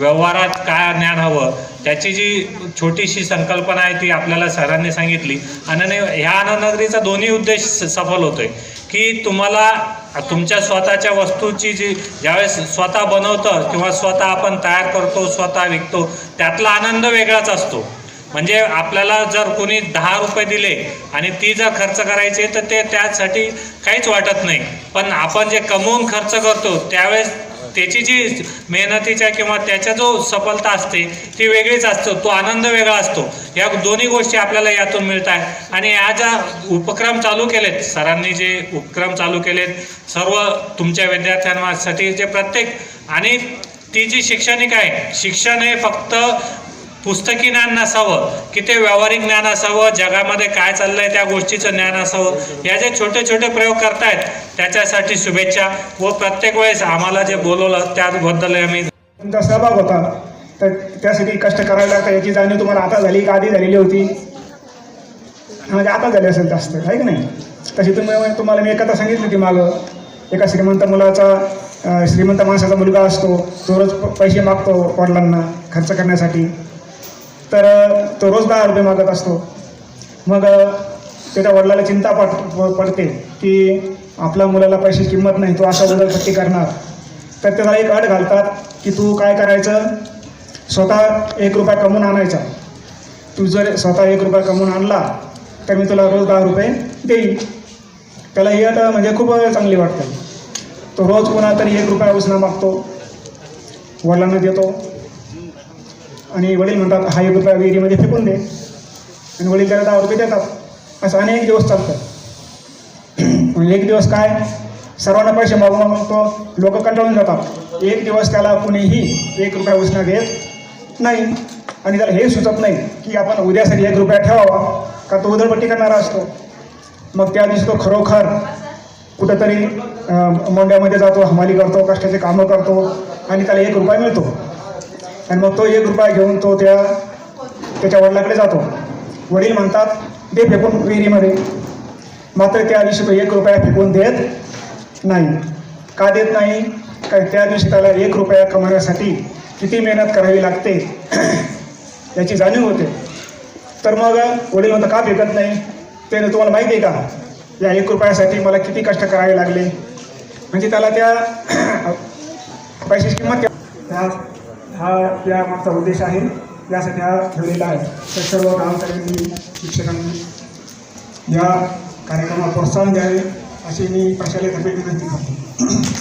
व्यवहारात काय ज्ञान हवं? त्याची जी छोटीशी संकल्पना आहे ती आपल्याला सरांनी सांगितली. आणि ह्या आनंदनगरीचा दोन्ही उद्देश स- सफल होतोय. की तुम्हाला तुमच्या स्वतःच्या वस्तूची जी ज्यावेळेस स्वतः बनवतं किंवा स्वतः आपण तयार करतो स्वतः विकतो त्यातला आनंद वेगळाच असतो. म्हणजे आपल्याला जर कोणी दहा रुपये दिले आणि ती जर खर्च करायची तर ते त्यासाठी काहीच वाटत नाही. पण आपण जे कमवून खर्च करतो त्यावेळेस त्याची जी मेहनतीच्या किंवा त्याच्या जो सफलता असते ती वेगळीच असतो तो आनंद वेगळा असतो. या दोन्ही गोष्टी आपल्याला यातून मिळत आहे आणि या ज्या उपक्रम चालू केलेत सरांनी जे उपक्रम चालू केलेत सर्व तुमच्या विद्यार्थ्यांसाठी जे प्रत्येक आणि ती जी शैक्षणिक आहे शिक्षण हे फक्त पुस्तकी ज्ञान नसावं की ते व्यावहारिक ज्ञान असावं जगामध्ये काय चाललंय त्या गोष्टीचं ज्ञान असावं या जे छोटे छोटे प्रयोग करतायत त्याच्यासाठी शुभेच्छा व प्रत्येक वेळेस आम्हाला जे बोलवलं त्याबद्दल आम्ही तुमचा सहभाग होता. तर त्यासाठी कष्ट करायला लागतं याची जाणीव तुम्हाला आता झाली का? आधी झालेली होती. म्हणजे आता झाली असेल जास्त आहे की नाही? तशी तुम्ही म्हणजे तुम्हाला मी एकदा सांगितली होती मागं. एका श्रीमंत मुलाचा श्रीमंत माणसाचा मुलगा असतो तो रोज पैसे मागतो वडिलांना खर्च करण्यासाठी. तर तो रोज दहा रुपये मागत असतो. मग त्याच्या वडिलाला चिंता पड प- पडते की आपल्या मुलाला पैशाची किंमत नाही तो असा उदरपट्टी करणार. तर त्याला एक अट घालतात की तू काय करायचं? स्वतः एक रुपया कमवून आणायचा. तू जर स्वतः एक रुपया कमवून आणला तर मी तुला रोज दहा रुपये देईन. त्याला ही अट म्हणजे खूप चांगली वाटते. तो रोज कोणा तरी एक रुपया उसना मागतो. वडिलांना देतो. आणि वडील म्हणतात हा एक रुपया विहिरीमध्ये फेकून दे. आणि वडील त्याला दहा रुपये देतात. असं अनेक दिवस चालतं. म्हणजे एक दिवस काय? सर्वांना पैसे मागून मागून तो लोक कंटाळून जातात. एक दिवस त्याला कुणीही एक रुपया उसना घेत नाही. आणि त्याला हे सुचत नाही की आपण उद्यासाठी एक रुपया ठेवावा का तो उधळपट्टी करणारा असतो. मग त्या दिवशी तो खरोखर कुठंतरी मोंड्यामध्ये जातो हमाली करतो कष्टाचे कामं करतो आणि त्याला एक रुपया मिळतो. आणि मग तो एक रुपया घेऊन तो त्या त्याच्या वडिलाकडे जातो. वडील म्हणतात दे फेकून विहिरीमध्ये. मात्र त्या दिवशी तो एक रुपया फेकून देत नाही. का देत नाही? कारण त्या दिवशी त्याला एक रुपया कमवण्यासाठी किती मेहनत करावी लागते? याची जाणीव होते. तर मग वडील म्हणतात का फेकत नाही? ते तुम्हाला माहिती आहे का? या एक रुपयासाठी मला किती कष्ट करावे लागले? म्हणजे त्याला त्या पैशाची किंमत त्या हा या मागचा उद्देश आहे. यासाठी हा ठेवलेला आहे. तर सर्व गावकऱ्यांनी शिक्षकांनी या कार्यक्रमाला प्रोत्साहन द्यावे अशी मी प्रशालेतर्फे विनंती करतो